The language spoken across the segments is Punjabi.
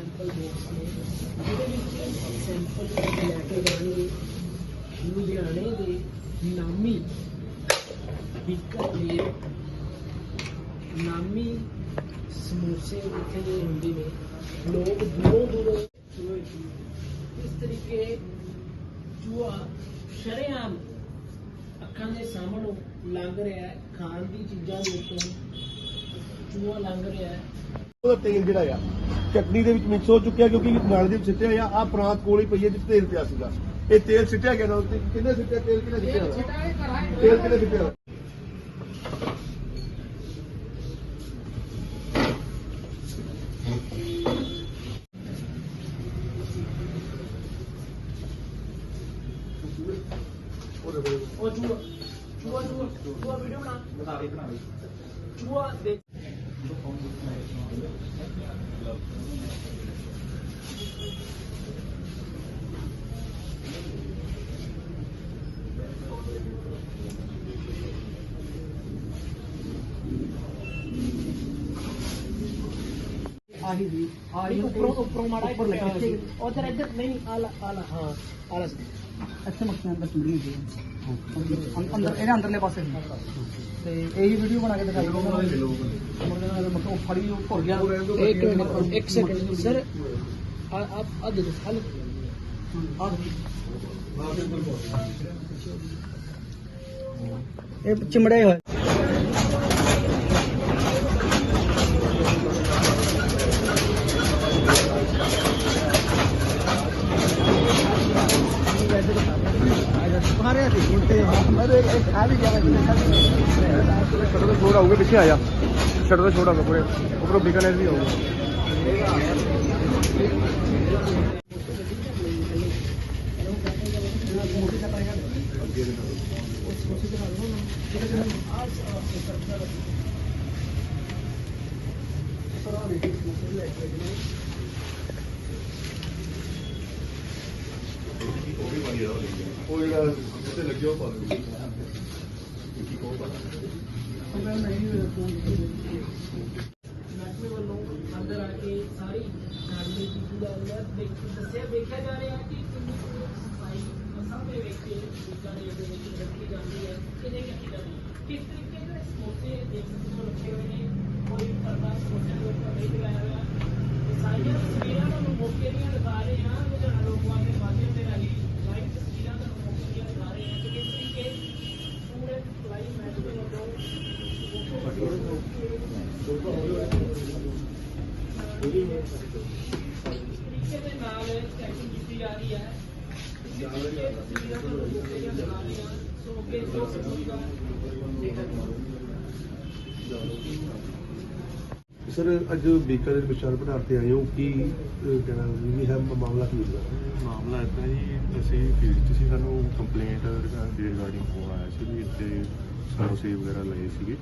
ਸੈਂਪਲ ਬਾਕਸ ਨੇ ਜਿਹਦੇ ਵਿੱਚ ਸੈਂਪਲ ਲੈ ਕੇ ਜਾਣਗੇ ਲੁਧਿਆਣੇ ਦੇ ਨਾਮੀ ਬੀਕਾਨੇਰ ਨਾਮੀ ਸਮੋਸੇ ਇੱਥੇ ਦੇ ਹੁੰਦੇ ਨੇ ਲੋਕ ਦੂਰੋਂ ਦੂਰੋਂ ਇਸ ਤਰੀਕੇ ਚੂਹਾ ਸ਼ਰੇਆਮ ਅੱਖਾਂ ਦੇ ਸਾਹਮਣੋਂ ਲੰਘ ਰਿਹਾ ਹੈ ਖਾਣ ਦੀ ਚੀਜ਼ਾਂ ਦੇ ਉੱਤੋਂ ਚੂਹਾ ਲੰਘ ਰਿਹਾ ਹੈ ਉਹਦਾ ਤੇਲ ਜਿਹੜਾ ਆ ਚਟਨੀ ਦੇ ਵਿੱਚ ਮਿਕਸ ਹੋ ਚੁੱਕਿਆ ਕਿਉਂਕਿ ਨਾਲ ਦੇ ਵਿੱਚ ਸਿੱਟਿਆ ਆ ਆ ਪ੍ਰਾਂਤ ਕੋਲ ਹੀ ਪਈ ਹੈ ਜਿੱਥੇ ਤੇਲ ਪਿਆ ਸੀਗਾ। ਇਹ ਤੇਲ ਸਿੱਟਿਆ ਗਿਆ ਨਾ ਉੱਤੇ ਕਿੰਨੇ ਸਿੱਟਿਆ? ਤੇਲ ਕਿੰਨੇ ਸਿੱਟਿਆ? ਤੇਲ ਕਿੰਨੇ ਸਿੱਟਿਆ? ਉਹ ਚੂਹਾ ਚੂਹਾ ਚੂਹਾ ਵੀਡੀਓ ਬਣਾ ਬਣਾ। ਰਹੀ ਬਣਾ ਚੂਹਾ ਦੇ Thank you. ਆਹੀ ਵੀ ਆਹੀ ਉੱਪਰੋਂ ਉੱਪਰੋਂ ਮਾੜਾ ਉੱਪਰ ਲੱਗੇ ਉਧਰ ਇੱਧਰ ਨਹੀਂ ਆਲਾ ਆਲਾ ਹਾਂ ਆਲਾ ਇੱਥੇ ਮੱਖੀਆਂ ਅੰਦਰ ਚੁੰਡੀਆਂ ਸੀ ਅੰਦਰ ਇਹਦੇ ਅੰਦਰਲੇ ਪਾਸੇ ਸੀ ਤੇ ਇਹੀ ਵੀਡੀਓ ਬਣਾ ਕੇ ਦਿਖਾਈ ਉਹਨਾਂ ਨੂੰ ਮੱਖੀ ਉਹ ਫੜੀ ਉਹ ਭੁਰ ਗਿਆ ਇੱਕ ਮਿੰਟ ਇੱਕ ਸੈਕਿੰਡ ਸਰ ਆ ਆਪ ਆ ਦੇ ਦੋ ਹਲ ਆ ਇਹ ਚਿਮੜੇ ਹੋਏ ਮਾਰੇ ਸੀ ਉਲਟੇ ਮੇਰੇ ਇੱਕ ਖਾ ਵੀ ਗਿਆ ਸ਼ਟਰ ਤੋਂ ਛੋੜ ਆਊਗਾ ਪਿੱਛੇ ਆ ਜਾ। ਸ਼ਟਰ ਤੋਂ ਛੋੜ ਆਊਗਾ ਪੂਰੇ। ਉੱਪਰੋਂ ਬੀਕਾਨੇਰ ਵੀ ਆਊਗਾ ਉਹ ਜਿਹੜਾ ਜਿੱਥੇ ਲੱਗਿਆ ਉਹ ਪਾ ਦਿਓ। ਮਹਿਕਮੇ ਵੱਲੋਂ ਅੰਦਰ ਆ ਕੇ ਸਾਰੀ ਕਾਰਵਾਈ ਕੀਤੀ ਜਾ ਰਹੀ ਹੈ ਦੇਖ- ਦੱਸਿਆ ਦੇਖਿਆ ਜਾ ਰਿਹਾ ਹੈ ਕਿ ਕਿੰਨੀ ਕੁ ਸਫ਼ਾਈ ਅਸਾਂ ਦੇ ਵਿੱਚ ਬੀਕਾਨੇਰ ਦੇ ਵਿੱਚ ਰੱਖੀ ਜਾਂਦੀ ਹੈ ਕਿਵੇਂ ਕੀਤੀ ਜਾਂਦੀ ਕਿਸ ਤਰੀਕੇ ਦੇ ਸਮੋਸੇ ਦੇਖ ਸਕਦੇ ਹੋ ਰੱਖੇ ਹੋਏ ਨੇ ਕੋਈ ਪਰਦਾ ਸਮੋਸੇ ਦੇ ਉੱਪਰ ਨਹੀਂ ਲਗਾਇਆ ਹੋਇਆ ਸਾਰੀਆਂ ਤਸਵੀਰਾਂ ਨੂੰ ਮੌਕੇ ਦੀਆਂ ਦਿਖਾ ਰਹੇ ਹਾਂ ਲੁਧਿਆਣਾ ਲੋਕਵਾਦ ਦੇ ਮਾਧਿਅਮ ਦੇ ਰਾਹੀਂ ਲਾਈਵ ਤਸਵੀਰਾਂ ਤੁਹਾਨੂੰ ਮੌਕੇ ਦੀਆਂ ਦਿਖਾ ਰਹੇ ਹਾਂ ਕਿ ਕਿਸ ਤਰੀਕੇ ਪੂਰੇ ਲਾਈਵ ਮੈਚ ਦੇ ਵੱਲੋਂ ਤਰੀਕੇ ਦੇ ਨਾਲ ਚੈਕਿੰਗ ਕੀਤੀ ਜਾ ਰਹੀ ਹੈ ਸੋ ਅੱਗੇ ਜੋ ਸਰ, ਅੱਜ ਬੀਕਾਨੇਰ ਵਿਚਾਰ ਪੜਾਰ ਤੇ ਆਏ ਹੋ, ਕੀ ਕਹਿਣਾ ਵੀ ਹੈ ਮਾਮਲਾ ਕੀ ਹੈ ਮਾਮਲਾ ਇਦਾਂ ਜੀ, ਅਸੀਂ ਫੀਲਡ 'ਚ ਸੀ ਸਾਨੂੰ ਕੰਪਲੇਂਟ ਰਿਗਾਰਡਿੰਗ ਫੋਨ ਆਇਆ ਸੀ ਵੀ ਇੱਥੇ ਸਮੋਸੇ ਵਗੈਰਾ ਲਏ ਸੀਗੇ।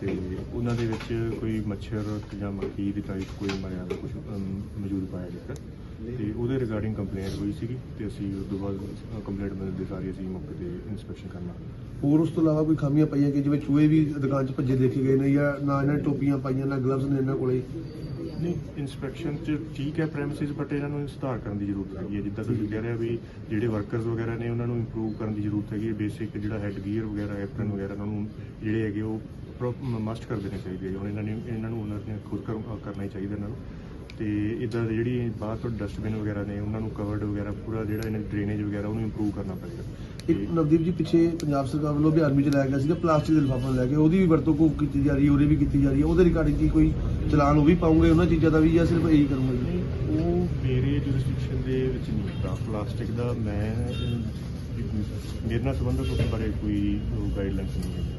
ਤੇ ਉਹਨਾਂ ਦੇ ਵਿੱਚ ਕੋਈ ਮੱਛਰ ਜਾਂ ਮੱਖੀ ਦੀ ਟਾਈਪ ਕੋਈ ਮਰਿਆ ਦਾ ਕੁਝ ਮੌਜੂਦ ਪਾਇਆ ਗਿਆ ਤੇ ਉਹਦੇ ਰਿਗਾਰਡਿੰਗ ਕੰਪਲੇਂਟ ਹੋਈ ਸੀਗੀ ਤੇ ਅਸੀਂ ਉਸ ਤੋਂ ਬਾਅਦ ਕੰਪਲੇਂਟ ਮਿਲਣ ਦੇ ਸਾਰੀ ਅਸੀਂ ਮੌਕੇ ਤੇ ਇਨਸਪੈਕਸ਼ਨ ਕਰਨਾ। ਹੋਰ ਉਸ ਤੋਂ ਇਲਾਵਾ ਕੋਈ ਖਾਮੀਆਂ ਪਈਆਂ ਕਿ ਜਿਵੇਂ ਚੂਹੇ ਵੀ ਦੁਕਾਨ 'ਚ ਭੱਜੇ ਦੇਖੇ ਗਏ ਨੇ ਜਾਂ ਨਾ ਇਹਨਾਂ ਨੇ ਟੋਪੀਆਂ ਪਾਈਆਂ, ਨਾ ਗਲਵਜ਼ ਨੇ ਇਹਨਾਂ ਕੋਲੇ? ਨਹੀਂ ਇਨਸਪੈਕਸ਼ਨ ਚ ਠੀਕ ਹੈ ਪ੍ਰੈਮਿਸਿਸ ਬਟ ਇਹਨਾਂ ਨੂੰ ਸੁਧਾਰ ਕਰਨ ਦੀ ਜ਼ਰੂਰਤ ਹੈਗੀ ਹੈ। ਜਿੱਦਾਂ ਤੁਸੀਂ ਕਹਿ ਰਹੇ ਹੋ ਵੀ ਜਿਹੜੇ ਵਰਕਰਸ ਵਗੈਰਾ ਨੇ ਉਹਨਾਂ ਨੂੰ ਇੰਪਰੂਵ ਕਰਨ ਦੀ ਜ਼ਰੂਰਤ ਹੈਗੀ ਹੈ। ਬੇਸਿਕ ਜਿਹੜਾ ਹੈਡ ਗੀਅਰ ਵਗੈਰਾ ਐਪਰਨ ਵਗੈਰਾ ਉਹਨਾਂ ਨੂੰ ਜਿਹੜੇ ਹੈਗੇ ਉਹ ਮਸਟ ਕਰ ਦੇਣੇ ਚਾਹੀਦੇ ਹੈ ਹੁਣ ਇਹਨਾਂ ਨੇ ਇਹਨਾਂ ਨੂੰ ਉਹਨਾਂ ਨੇ ਖੁਦ ਕਰਨਾ ਹੀ ਚਾਹੀਦਾ ਇਹਨਾਂ ਨੂੰ। ਤੇ ਇਦਾਂ ਜਿਹੜੀ ਬਾਹਰ ਤੋਂ ਡਸਟਬਿਨ ਵਗੈਰਾ ਨੇ ਉਹਨਾਂ ਨੂੰ ਕਵਰਡ ਵਗੈਰਾ ਪੂਰਾ ਜਿਹੜਾ ਇਹਨਾਂ ਡਰੇਨੇਜ ਵਗੈਰਾ ਉਹਨੂੰ ਇੰਪਰੂਵ ਕਰਨਾ ਪਏਗਾ। ਇੱਕ ਨਵਦੀਪ ਜੀ ਪਿੱਛੇ ਪੰਜਾਬ ਸਰਕਾਰ ਵੱਲੋਂ ਵੀ ਆਰਮੀ ਚ ਲਾਇਆ ਗਿਆ ਸੀਗਾ ਪਲਾਸਟਿਕ ਦੇ ਲਿਫਾਫੇ ਲੈ ਕੇ। ਉਹਦੀ ਵੀ ਵਰਤੋਂ ਕੋ ਕੀਤੀ ਜਾ ਰਹੀ ਹੈ ਉਹਦੇ ਵੀ ਕੀਤੀ ਜਾ ਰਹੀ ਹੈ। ਉਹਦੇ ਰਿਗਾਰਡਿੰਗ ਕੀ ਕੋਈ ਚਲਾਨ ਉਹ ਵੀ ਪਾਉਂਗੇ, ਉਹਨਾਂ ਚੀਜ਼ਾਂ ਦਾ ਵੀ ਜਾਂ ਸਿਰਫ ਇਹੀ ਕਰੂੰਗਾ ਜੀ? ਉਹ ਮੇਰੇ ਜੁਰਿਸਡਿਕਸ਼ਨ ਦੇ ਵਿੱਚ ਨਹੀਂ। ਹੁੰਦਾ ਪਲਾਸਟਿਕ ਦਾ ਮੈਂ ਮੇਰੇ ਨਾਲ ਸੰਬੰਧਿਤ ਉਸ ਬਾਰੇ ਕੋਈ ਗਾਈਡਲਾਈਨਸ ਨਹੀਂ ਹੈ।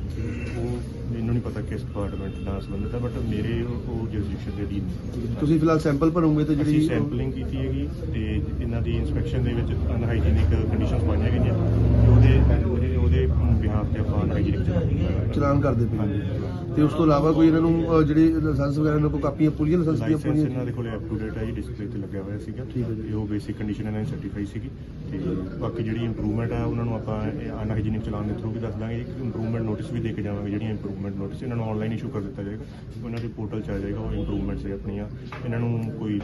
ਉਹ ਮੈਨੂੰ ਨਹੀਂ ਪਤਾ ਕਿਸ ਡਿਪਾਰਟਮੈਂਟ ਨਾਲ ਸੰਬੰਧਿਤ ਹੈ ਬਟ ਮੇਰੇ ਉਹ ਜੁਰਿਸਡਿਕਸ਼ਨ ਦੇ ਅਧੀਨ ਨਹੀਂ ਤੁਸੀਂ ਫਿਲਹਾਲ ਸੈਂਪਲ ਭਰੋਗੇ ਤੇ ਅਸੀਂ ਜਿਹੜੀ ਸੈਂਪਲਿੰਗ ਕੀਤੀ ਹੈਗੀ ਤੇ ਇਹਨਾਂ ਦੀ ਇਨਸਪੈਕਸ਼ਨ ਦੇ ਵਿੱਚ ਅਨਹਾਈਜੀਨਿਕ ਕੰਡੀਸ਼ਨਸ ਪਾਈਆਂ ਗਈਆਂ ਤੇ ਉਹਦੇ ਉਹਦੇ ਉਹਦੇ ਬਿਹਾਫ ਤੇ ਆਪਾਂ ਅਨਹਾਈਜੀਨਿਕ ਚਲਾਨ ਕਰਦੇ ਪਏ ਨੇ। ਤੇ ਉਸ ਤੋਂ ਇਲਾਵਾ ਕੋਈ ਇਹਨਾਂ ਨੂੰ ਜਿਹੜੀ ਲਾਇਸੈਂਸ ਵਗੈਰਾ ਇਹਨਾਂ ਕੋਲ ਕਾਪੀਆਂ ਪੂਰੀਆਂ ਲਾਇਸੈਂਸ ਦੀਆਂ ਲਾਇਸੈਂਸ ਪੂਰੀਆਂ? ਇਹਨਾਂ ਦੇ ਕੋਲੇ ਅਪ ਟੂ ਡੇਟ ਹੈ ਜੀ ਡਿਸਪਲੇ ਤੇ ਲੱਗਿਆ ਹੋਇਆ ਸੀਗਾ। ਠੀਕ ਹੈ ਜੀ। ਤੇ ਉਹ ਬੇਸਿਕ ਕੰਡੀਸ਼ਨ ਇਹਨਾਂ ਦੀ ਸਰਟੀਫਾਈ ਸੀਗੀ ਤੇ ਬਾਕੀ ਜਿਹੜੀ ਇੰਪਰੂਵਮੈਂਟ ਹੈ ਉਹਨਾਂ ਨੂੰ ਆਪਾਂ ਅਨਹਾਈਜੀਨਿਕ ਚਲਾਨ ਦੇ ਥਰੂ ਵੀ ਦੱਸ ਦਾਂਗੇ ਕਿ ਇੰਪਰੂਵਮੈਂਟ ਨੋਟਿਸ ਵੀ ਦੇ ਕੇ ਜਾਵਾਂਗੇ ਜਿਹੜੀਆਂ ਇੰਪਰੂਵਮੈਂਟ ਨੋਟਿਸ ਇਹਨਾਂ ਨੂੰ ਆਨਲਾਈਨ ਇਸ਼ੂ ਕਰ ਦਿੱਤਾ ਜਾਏਗਾ ਉਹਨਾਂ ਦੇ ਪੋਰਟਲ 'ਚ ਆ ਜਾਏਗਾ ਉਹ ਇੰਪਰੂਵਮੈਂਟਸ ਆਪਣੀਆਂ ਇਹਨਾਂ ਨੂੰ ਕੋਈ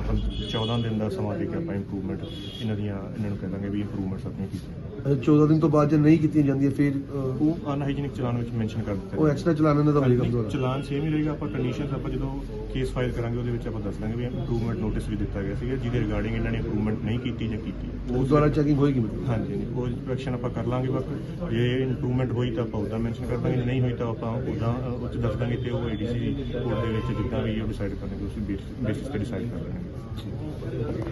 14 ਦਿਨ ਦਾ ਸਮਾਂ ਦੇ ਕੇ ਆਪਾਂ ਇੰਪਰੂਵਮੈਂਟ ਇਹਨਾਂ ਦੀਆਂ ਇਹਨਾਂ ਨੂੰ ਕਹਿ ਦਾਂਗੇ ਵੀ ਇੰਪਰੂਵਮੈਂਟਸ ਆਪਣੀਆਂ ਕੀਤੀਆਂ ਅਹ 14 ਦਿਨ ਤੋਂ ਬਾਅਦ ਜੇ ਨਹੀਂ ਕੀਤੀਆਂ ਜਾਂਦੀਆਂ ਫਿਰ ਉਹ ਅਨਹਾਈਜੀਨਿਕ ਚਲਾਨ ਵਿੱਚ ਮੈਂਸ਼ਨ ਕਰ ਦਿੱਤਾ ਉਹ ਐਕਸਟਰਾ ਚਲਾਨ ਇਹਨਾਂ ਦਾ ਹੋਏਗਾ ਦੁਬਾਰਾ। ਚਲਾਨ ਸੇਮ ਹੀ ਰਹੇਗਾ ਆਪਾਂ ਕੰਡੀਸ਼ਨਸ ਆਪਾਂ ਜਦੋਂ ਕੇਸ ਫਾਈਲ ਕਰਾਂਗੇ ਉਹਦੇ ਵਿੱਚ ਆਪਾਂ ਦੱਸ ਦਾਂਗੇ ਵੀ ਇੰਪਰੂਵਮੈਂਟ ਨੋਟਿਸ ਵੀ ਦਿੱਤਾ ਗਿਆ ਸੀਗਾ ਜਿਹਦੇ ਰਿਗਾਰਡਿੰਗ ਇਹਨਾਂ ਨੇ ਇੰਪਰੂਵਮੈਂਟ ਨਹੀਂ ਕੀਤੀ ਜਾਂ ਕੀਤੀ। ਉਸ ਦੁਆਰਾ ਚੈਕਿੰਗ ਹੋਏਗੀ ਮਤਲਬ ਹਾਂਜੀ ਹਾਂਜੀ, ਉਹ ਇਨਸਪੈਕਸ਼ਨ ਆਪਾਂ ਕਰ ਲਾਂਗੇ ਬਸ ਜੇ ਇੰਪਰੂਵਮੈਂਟ ਹੋਈ ਤਾਂ ਆਪਾਂ ਉਹਦਾ ਮੈਂਸ਼ਨ ਕਰ ਦਾਂਗੇ ਨਹੀਂ ਹੋਈ ਤਾਂ ਆਪਾਂ ਉਹਦਾ ਉਹ 'ਚ ਦੱਸ ਦਾਂਗੇ ਤੇ ਉਹ ਏਡੀਸੀ ਕੋਡ ਦੇ ਵਿੱਚ ਜਿੱਦਾਂ ਵੀ ਉਹ ਡਿਸਾਈਡ ਕਰਨਗੇ ਉਸ ਬੇਸਿਸ ਤੇ ਡਿਸਾਈਡ ਕਰ ਲੈਣਗੇ।